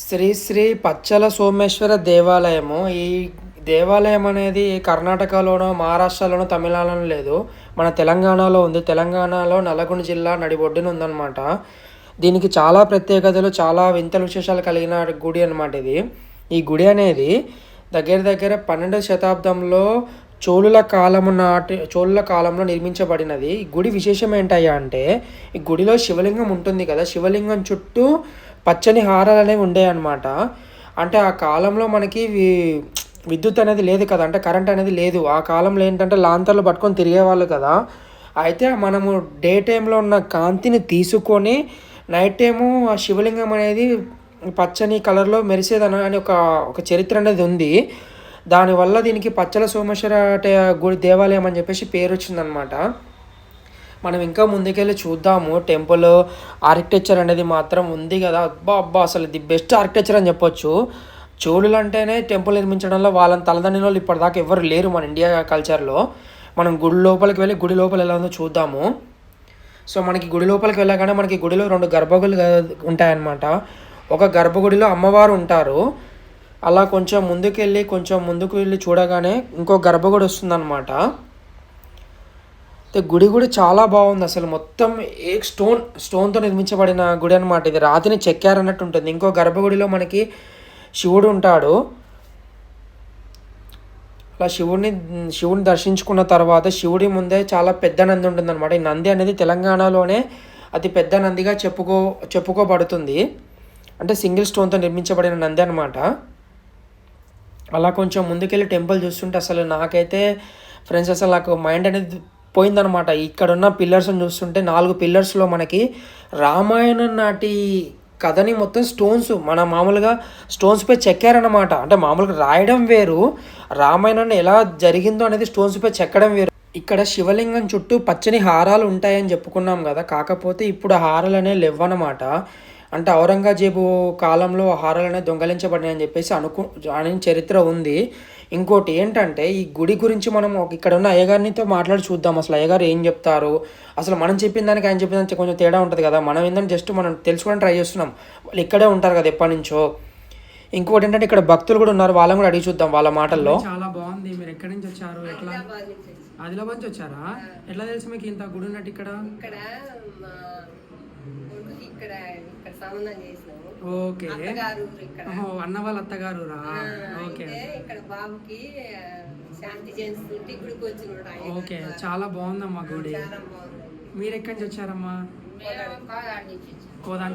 శ్రీ శ్రీ పచ్చల సోమేశ్వర దేవాలయము. ఈ దేవాలయం అనేది కర్ణాటకలోనో మహారాష్ట్రలోనో తమిళనాడులో లేదు. మన తెలంగాణలో ఉంది. తెలంగాణలో నల్గొండ జిల్లా నడిబొడ్డున ఉందన్నమాట. దీనికి చాలా ప్రత్యేకతలు చాలా వింతల విశేషాలు కలిగిన గుడి అనమాట ఇది. ఈ గుడి అనేది దగ్గర దగ్గర పన్నెండవ శతాబ్దంలో చోళుల కాలము నాటి చోళుల కాలంలో నిర్మించబడినది. ఈ గుడి విశేషం ఏంటయ్యా అంటే ఈ గుడిలో శివలింగం ఉంటుంది కదా. శివలింగం చుట్టూ పచ్చని హారాలు అనేవి ఉండేవి అనమాట అంటే ఆ కాలంలో మనకి విద్యుత్ అనేది లేదు కదా. అంటే కరెంట్ అనేది లేదు. ఆ కాలంలో ఏంటంటే లాంతర్లు పట్టుకొని తిరిగేవాళ్ళు కదా. అయితే మనము డే టైంలో ఉన్న కాంతిని తీసుకొని నైట్ టైము ఆ శివలింగం అనేది పచ్చని కలర్లో మెరిసేదని అని ఒక ఒక చరిత్ర అనేది ఉంది. దానివల్ల దీనికి పచ్చల సోమేశ్వర గుడి దేవాలయం అని చెప్పేసి పేరు వచ్చిందనమాట మనం ఇంకా ముందుకెళ్ళి చూద్దాము. టెంపుల్ ఆర్కిటెక్చర్ అనేది మాత్రం ఉంది కదా. అబ్బా అబ్బా అసలు ది బెస్ట్ ఆర్కిటెక్చర్ అని చెప్పొచ్చు. చోళులు అంటేనే టెంపుల్ నిర్మించడంలో వాళ్ళని తలదండిన వాళ్ళు ఇప్పటిదాకా ఎవరు లేరు మన ఇండియా కల్చర్లో. మనం గుడి లోపలికి వెళ్ళి గుడి లోపల ఎలా ఉందో చూద్దాము. సో మనకి గుడి లోపలికి వెళ్ళగానే మనకి గుడిలో రెండు గర్భగుడులు ఉంటాయన్నమాట. ఒక గర్భగుడిలో అమ్మవారు ఉంటారు. అలా కొంచెం ముందుకెళ్ళి కొంచెం ముందుకు వెళ్ళి చూడగానే ఇంకో గర్భగుడి వస్తుందన్నమాట. అయితే గుడి కూడా చాలా బాగుంది అసలు. మొత్తం ఏ స్టోన్ స్టోన్తో నిర్మించబడిన గుడి అనమాట ఇది. రాతిని చెక్కారన్నట్టు ఉంటుంది. ఇంకో గర్భగుడిలో మనకి శివుడు ఉంటాడు. అలా శివుడిని శివుని దర్శించుకున్న తర్వాత శివుడి ముందే చాలా పెద్ద నంది ఉంటుందన్నమాట. ఈ నంది అనేది తెలంగాణలోనే అతి పెద్ద నందిగా చెప్పుకో చెప్పుకోబడుతుంది. అంటే సింగిల్ స్టోన్తో నిర్మించబడిన నంది అనమాట అలా కొంచెం ముందుకెళ్ళి టెంపుల్ చూస్తుంటే అసలు నాకైతే ఫ్రెండ్స్ అసలు నాకు మైండ్ అనేది పోయిందనమాట ఇక్కడ ఉన్న పిల్లర్స్ని చూస్తుంటే నాలుగు పిల్లర్స్లో మనకి రామాయణం నాటి కథని మొత్తం స్టోన్స్ మన మామూలుగా స్టోన్స్పై చెక్కారనమాట అంటే మామూలుగా రాయడం వేరు రామాయణాన్ని ఎలా జరిగిందో అనేది స్టోన్స్పై చెక్కడం వేరు. ఇక్కడ శివలింగం చుట్టూ పచ్చని హారాలు ఉంటాయని చెప్పుకున్నాం కదా. కాకపోతే ఇప్పుడు ఆ హారాలు అనేవి లేవన్నమాట. అంటే ఔరంగజేబు కాలంలో ఆ హారాలు అనేవి దొంగలించబడినాయి అని చెప్పేసి అనుకు అని చరిత్ర ఉంది. ఇంకోటి ఏంటంటే ఈ గుడి గురించి మనం ఇక్కడ ఉన్న అయ్యగారినితో మాట్లాడి చూద్దాం. అసలు అయ్యగారు ఏం చెప్తారు? అసలు మనం చెప్పిన దానికి ఆయన చెప్పిన దానికి కొంచెం తేడా ఉంటుంది కదా. మనం ఏంటంటే జస్ట్ మనం తెలుసుకోవడానికి ట్రై చేస్తున్నాం. వాళ్ళు ఇక్కడే ఉంటారు కదా ఎప్పటి నుంచో. ఇంకోటి ఏంటంటే ఇక్కడ భక్తులు కూడా ఉన్నారు. వాళ్ళని కూడా అడిగి చూద్దాం వాళ్ళ మాటల్లో. చాలా బాగుంది. మీరు ఎక్కడి నుంచి వచ్చారు? ఎట్లా? ఆదిలాబాద్ నుంచి వచ్చారా? ఎట్లా తెలుసు మీకు ఇంత గుడి ఉన్నట్టు ఇక్కడ? ఇక్కడ మా కొడుకుకి ఇక్కడ ఇక్కడ సంబంధం చేసినాము. ఓకే. అత్తగారు ఇక్కడ. అన్న వాళ్ళ అత్తగారు రా ఓకే. ఇక్కడ బాబుకి శాంతి చేస్తుంటే గుడికి వచ్చినాడు ఓకే చాలా బాగుందమ్మా గుడి. మీరు ఎక్కడి నుంచి వచ్చారమ్మా. కోదా